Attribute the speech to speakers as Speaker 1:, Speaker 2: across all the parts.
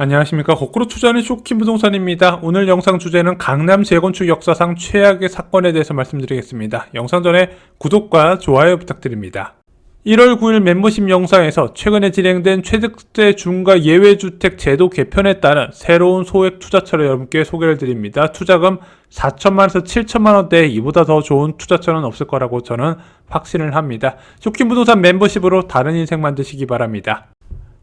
Speaker 1: 안녕하십니까 거꾸로 투자하는 쇼킹 부동산입니다. 오늘 영상 주제는 강남 재건축 역사상 최악의 사건에 대해서 말씀드리겠습니다. 영상 전에 구독과 좋아요 부탁드립니다. 1월 9일 멤버십 영상에서 최근에 진행된 최득세 중과 예외주택 제도 개편에 따른 새로운 소액 투자처를 여러분께 소개를 드립니다. 투자금 4천만에서 7천만 원대 이보다 더 좋은 투자처는 없을 거라고 저는 확신을 합니다. 쇼킹 부동산 멤버십으로 다른 인생 만드시기 바랍니다.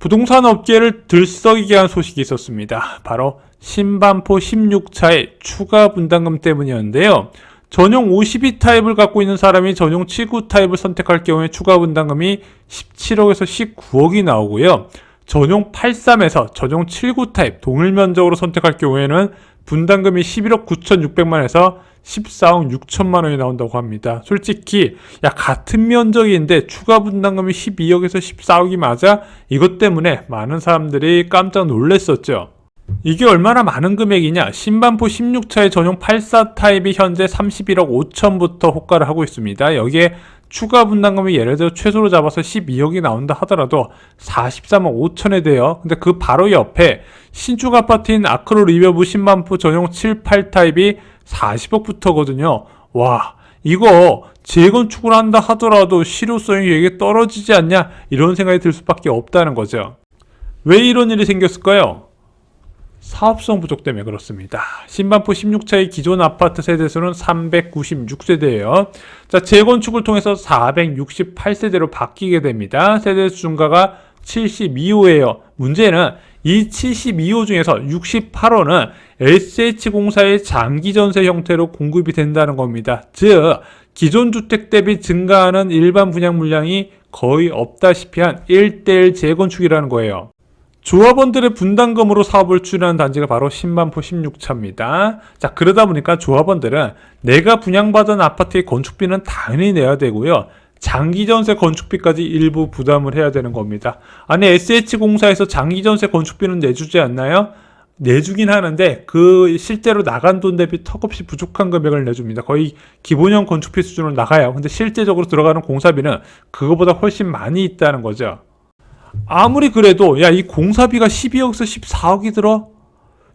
Speaker 1: 부동산 업계를 들썩이게 한 소식이 있었습니다. 바로 신반포 16차의 추가 분담금 때문이었는데요. 전용 52 타입을 갖고 있는 사람이 전용 79 타입을 선택할 경우에 추가 분담금이 17억에서 19억이 나오고요. 전용 83에서 전용 79 타입 동일 면적으로 선택할 경우에는 분담금이 11억 9,600만에서 14억 6천만 원이 나온다고 합니다. 솔직히 야 같은 면적인데 추가 분담금이 12억에서 14억이 맞아? 이것 때문에 많은 사람들이 깜짝 놀랐었죠. 이게 얼마나 많은 금액이냐? 신반포 16차의 전용 84 타입이 현재 31억 5천부터 호가를 하고 있습니다. 여기에 추가 분담금이 예를 들어 최소로 잡아서 12억이 나온다 하더라도 43억 5천에 돼요. 근데 그 바로 옆에 신축 아파트인 아크로 리버브 신반포 전용 7, 8 타입이 40억부터거든요. 와, 이거 재건축을 한다 하더라도 실효성이 되게 떨어지지 않냐? 이런 생각이 들 수밖에 없다는 거죠. 왜 이런 일이 생겼을까요? 사업성 부족 때문에 그렇습니다. 신반포 16차의 기존 아파트 세대수는 396세대예요. 자, 재건축을 통해서 468세대로 바뀌게 됩니다. 세대수 증가가 72호예요. 문제는 이 72호 중에서 68호는 SH공사의 장기 전세 형태로 공급이 된다는 겁니다. 즉, 기존 주택 대비 증가하는 일반 분양 물량이 거의 없다시피 한 1대1 재건축이라는 거예요. 조합원들의 분담금으로 사업을 추진하는 단지가 바로 신반포 16차입니다. 자, 그러다 보니까 조합원들은 내가 분양받은 아파트의 건축비는 당연히 내야 되고요. 장기전세 건축비까지 일부 부담을 해야 되는 겁니다. 아니, SH공사에서 장기전세 건축비는 내주지 않나요? 내주긴 하는데 그 실제로 나간 돈 대비 턱없이 부족한 금액을 내줍니다. 거의 기본형 건축비 수준으로 나가요. 근데 실제적으로 들어가는 공사비는 그거보다 훨씬 많이 있다는 거죠. 아무리 그래도 야 이 공사비가 12억에서 14억이 들어?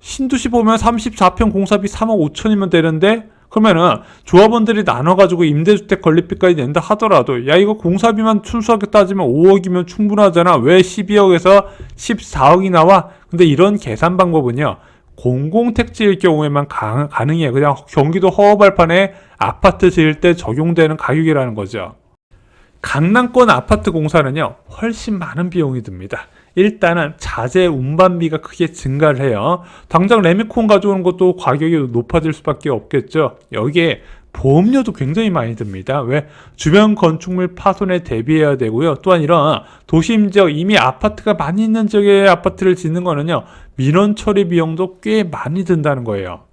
Speaker 1: 신도시 보면 34평 공사비 3억 5천이면 되는데? 그러면은 조합원들이 나눠가지고 임대주택 건립비까지 낸다 하더라도 야 이거 공사비만 순수하게 따지면 5억이면 충분하잖아. 왜 12억에서 14억이 나와? 근데 이런 계산 방법은요 공공택지일 경우에만 가, 가능해요 그냥 경기도 허허발판에 아파트 지을 때 적용되는 가격이라는 거죠 강남권 아파트 공사는요, 훨씬 많은 비용이 듭니다. 일단은 자재 운반비가 크게 증가를 해요. 당장 레미콘 가져오는 것도 가격이 높아질 수밖에 없겠죠. 여기에 보험료도 굉장히 많이 듭니다. 왜? 주변 건축물 파손에 대비해야 되고요. 또한 이런 도심 지역 이미 아파트가 많이 있는 지역에 아파트를 짓는 거는요. 민원 처리 비용도 꽤 많이 든다는 거예요.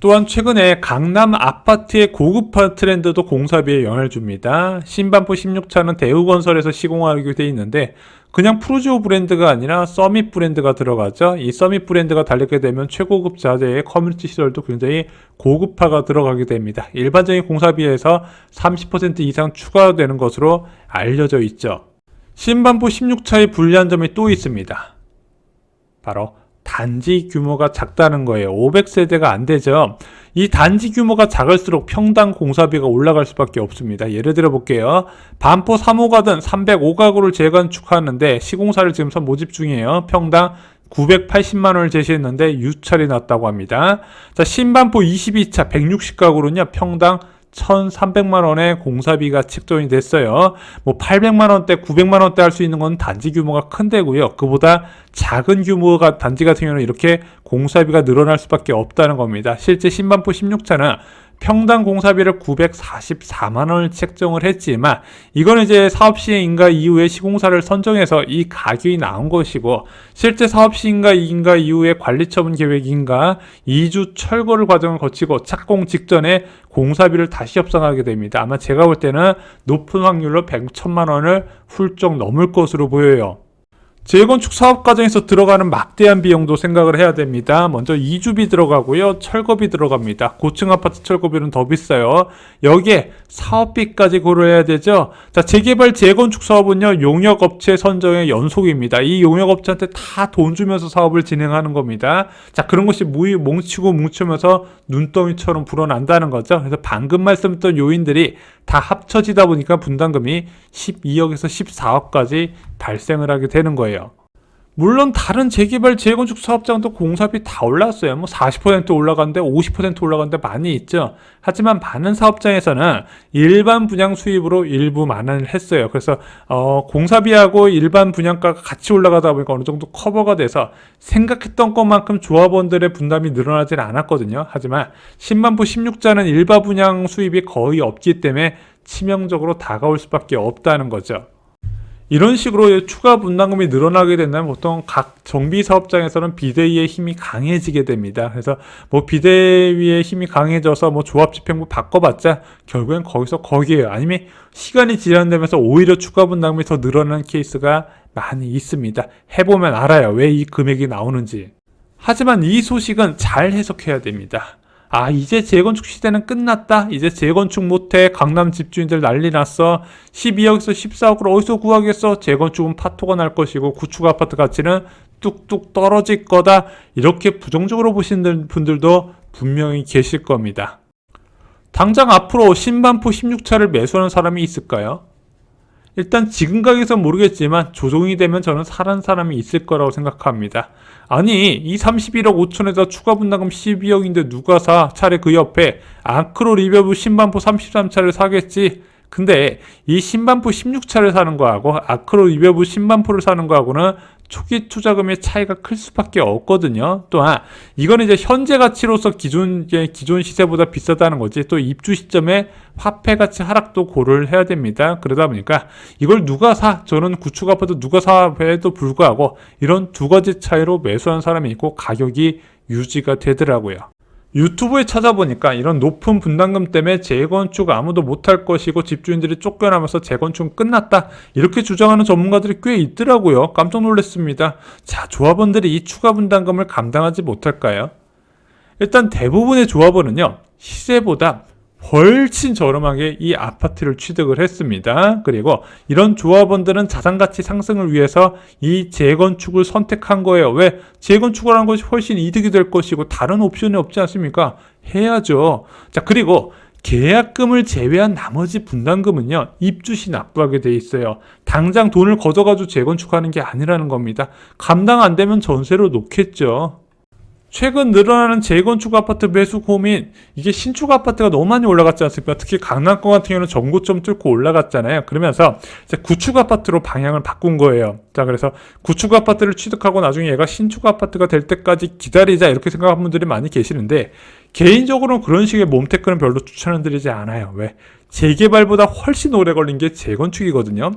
Speaker 1: 또한 최근에 강남 아파트의 고급화 트렌드도 공사비에 영향을 줍니다. 신반포 16차는 대우건설에서 시공하게 돼 있는데 그냥 프루지오 브랜드가 아니라 서밋 브랜드가 들어가죠. 이 서밋 브랜드가 달리게 되면 최고급 자재의 커뮤니티 시설도 굉장히 고급화가 들어가게 됩니다. 일반적인 공사비에서 30% 이상 추가되는 것으로 알려져 있죠. 신반포 16차의 불리한 점이 또 있습니다. 바로 단지 규모가 작다는 거예요. 500세대가 안 되죠. 이 단지 규모가 작을수록 평당 공사비가 올라갈 수밖에 없습니다. 예를 들어 볼게요. 반포 3호가든 305가구를 재건축하는데 시공사를 지금 선 모집 중이에요. 평당 980만 원을 제시했는데 유찰이 났다고 합니다. 자, 신반포 22차 160가구로는요. 평당 1,300만 원의 공사비가 책정이 됐어요. 뭐 800만 원대, 900만 원대 할 수 있는 건 단지 규모가 큰 데고요. 그보다 작은 규모가 단지 같은 경우는 이렇게 공사비가 늘어날 수밖에 없다는 겁니다. 실제 신반포 16차는 평당 공사비를 944만 원을 책정을 했지만 이거는 이제 사업 시행 인가 이후에 시공사를 선정해서 이 가격이 나온 것이고 실제 사업 시행인가 인가 이후에 관리 처분 계획인가 2주 철거를 과정을 거치고 착공 직전에 공사비를 다시 협상하게 됩니다. 아마 제가 볼 때는 높은 확률로 100천만 원을 훌쩍 넘을 것으로 보여요. 재건축 사업 과정에서 들어가는 막대한 비용도 생각을 해야 됩니다. 먼저 이주비 들어가고요. 철거비 들어갑니다. 고층 아파트 철거비는 더 비싸요. 여기에 사업비까지 고려해야 되죠. 자, 재개발 재건축 사업은요. 용역 업체 선정의 연속입니다. 이 용역 업체한테 다 돈 주면서 사업을 진행하는 겁니다. 자, 그런 것이 무이 뭉치고 뭉치면서 눈덩이처럼 불어난다는 거죠. 그래서 방금 말씀드렸던 요인들이 다 합쳐지다 보니까 분담금이 12억에서 14억까지 발생을 하게 되는 거예요. 물론 다른 재개발 재건축 사업장도 공사비 다 올랐어요. 뭐 40% 올라갔는데 50% 올라갔는데 많이 있죠. 하지만 많은 사업장에서는 일반 분양 수입으로 일부 만원을 했어요. 그래서 어, 공사비하고 일반 분양가가 같이 올라가다 보니까 어느 정도 커버가 돼서 생각했던 것만큼 조합원들의 분담이 늘어나질 않았거든요. 하지만 10만부 16자는 일반 분양 수입이 거의 없기 때문에 치명적으로 다가올 수밖에 없다는 거죠. 이런 식으로 추가 분담금이 늘어나게 된다면 보통 각 정비 사업장에서는 비대위의 힘이 강해지게 됩니다. 그래서 뭐 비대위의 힘이 강해져서 뭐 조합 집행부 바꿔봤자 결국엔 거기서 거기에요. 아니면 시간이 지연되면서 오히려 추가 분담금이 더 늘어나는 케이스가 많이 있습니다. 해보면 알아요. 왜 이 금액이 나오는지. 하지만 이 소식은 잘 해석해야 됩니다. 아, 이제 재건축 시대는 끝났다. 이제 재건축 못해. 강남 집주인들 난리 났어. 12억에서 14억을 어디서 구하겠어? 재건축은 파토가 날 것이고 구축 아파트 가치는 뚝뚝 떨어질 거다. 이렇게 부정적으로 보시는 분들도 분명히 계실 겁니다. 당장 앞으로 신반포 16차를 매수하는 사람이 있을까요? 일단 지금 가격에서 모르겠지만 조정이 되면 저는 사는 사람이 있을 거라고 생각합니다. 아니 이 31억 5천에다 추가 분담금 12억인데 누가 사? 차라리 그 옆에 아크로 리버브 신반포 33차를 사겠지. 근데 이 신반포 16차를 사는 거하고 아크로 리버브 신반포를 사는 거하고는 초기 투자금의 차이가 클 수밖에 없거든요. 또한 이거는 이제 현재 가치로서 기존 기존 시세보다 비싸다는 거지. 또 입주 시점에 화폐 가치 하락도 고려를 해야 됩니다. 그러다 보니까 이걸 누가 사? 저는 구축 아파트 누가 사에도 불구하고 이런 두 가지 차이로 매수한 사람이 있고 가격이 유지가 되더라고요. 유튜브에 찾아보니까 이런 높은 분담금 때문에 재건축 아무도 못할 것이고 집주인들이 쫓겨나면서 재건축 끝났다 이렇게 주장하는 전문가들이 꽤 있더라고요. 깜짝 놀랐습니다. 자, 조합원들이 이 추가 분담금을 감당하지 못할까요? 일단 대부분의 조합원은요 시세보다 훨씬 저렴하게 이 아파트를 취득을 했습니다. 그리고 이런 조합원들은 자산가치 상승을 위해서 이 재건축을 선택한 거예요. 왜? 재건축을 한 것이 훨씬 이득이 될 것이고 다른 옵션이 없지 않습니까? 해야죠. 자, 그리고 계약금을 제외한 나머지 분담금은요, 입주시 납부하게 돼 있어요. 당장 돈을 걷어가지고 재건축하는 게 아니라는 겁니다. 감당 안 되면 전세로 놓겠죠. 최근 늘어나는 재건축 아파트 매수 고민 이게 신축 아파트가 너무 많이 올라갔지 않습니까? 특히 강남권 같은 경우는 전고점 뚫고 올라갔잖아요. 그러면서 이제 구축 아파트로 방향을 바꾼 거예요. 자 그래서 구축 아파트를 취득하고 나중에 얘가 신축 아파트가 될 때까지 기다리자 이렇게 생각하는 분들이 많이 계시는데 개인적으로는 그런 식의 몸테크는 별로 추천을 드리지 않아요. 왜? 재개발보다 훨씬 오래 걸린 게 재건축이거든요.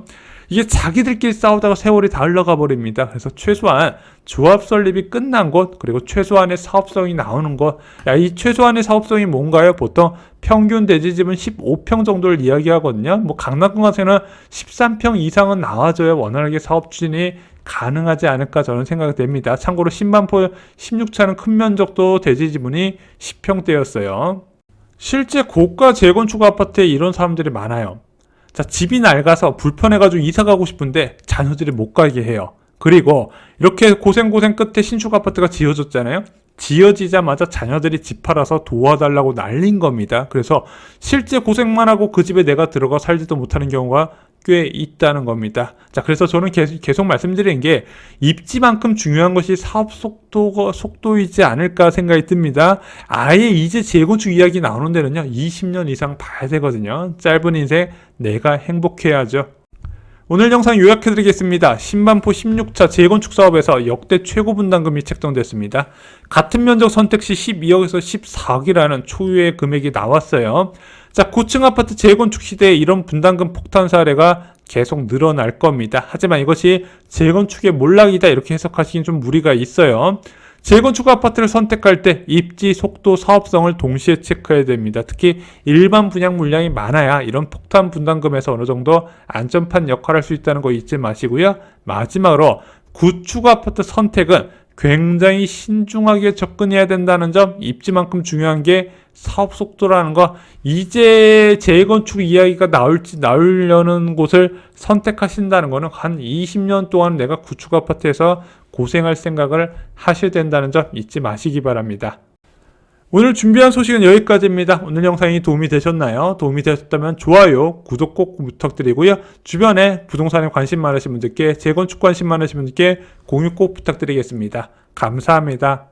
Speaker 1: 이게 자기들끼리 싸우다가 세월이 다 흘러가 버립니다. 그래서 최소한 조합 설립이 끝난 곳 그리고 최소한의 사업성이 나오는 것. 야, 이 최소한의 사업성이 뭔가요? 보통 평균 대지집은 15평 정도를 이야기하거든요. 뭐 강남권 같은 는 13평 이상은 나와줘야 원활하게 사업 추진이 가능하지 않을까 저는 생각이 됩니다. 참고로 10만포 16차는 큰 면적도 대지 지분이 10평대였어요. 실제 고가 재건축 아파트에 이런 사람들이 많아요. 자, 집이 낡아서 불편해가지고 이사 가고 싶은데 자녀들이 못 가게 해요. 그리고 이렇게 고생고생 끝에 신축 아파트가 지어졌잖아요. 지어지자마자 자녀들이 집 팔아서 도와달라고 날린 겁니다. 그래서 실제 고생만 하고 그 집에 내가 들어가 살지도 못하는 경우가 꽤 있다는 겁니다. 자, 그래서 저는 계속, 말씀드리는 게 입지만큼 중요한 것이 사업 속도, 속도이지 않을까 생각이 듭니다. 아예 이제 재건축 이야기 나오는 데는요, 20년 이상 봐야 되거든요. 짧은 인생 내가 행복해야죠. 오늘 영상 요약해드리겠습니다. 신반포 16차 재건축 사업에서 역대 최고 분담금이 책정됐습니다. 같은 면적 선택 시 12억에서 14억이라는 초유의 금액이 나왔어요. 자, 고층 아파트 재건축 시대에 이런 분담금 폭탄 사례가 계속 늘어날 겁니다. 하지만 이것이 재건축의 몰락이다 이렇게 해석하시긴 좀 무리가 있어요. 재건축 아파트를 선택할 때 입지, 속도, 사업성을 동시에 체크해야 됩니다. 특히 일반 분양 물량이 많아야 이런 폭탄 분담금에서 어느 정도 안전판 역할을 할 수 있다는 거 잊지 마시고요. 마지막으로 구축 아파트 선택은 굉장히 신중하게 접근해야 된다는 점 입지만큼 중요한 게 사업 속도라는 거 이제 재건축 이야기가 나올지 나오려는 곳을 선택하신다는 거는 한 20년 동안 내가 구축 아파트에서 고생할 생각을 하셔야 된다는 점 잊지 마시기 바랍니다. 오늘 준비한 소식은 여기까지입니다. 오늘 영상이 도움이 되셨나요? 도움이 되셨다면 좋아요, 구독 꼭 부탁드리고요. 주변에 부동산에 관심 많으신 분들께 재건축 관심 많으신 분들께 공유 꼭 부탁드리겠습니다. 감사합니다.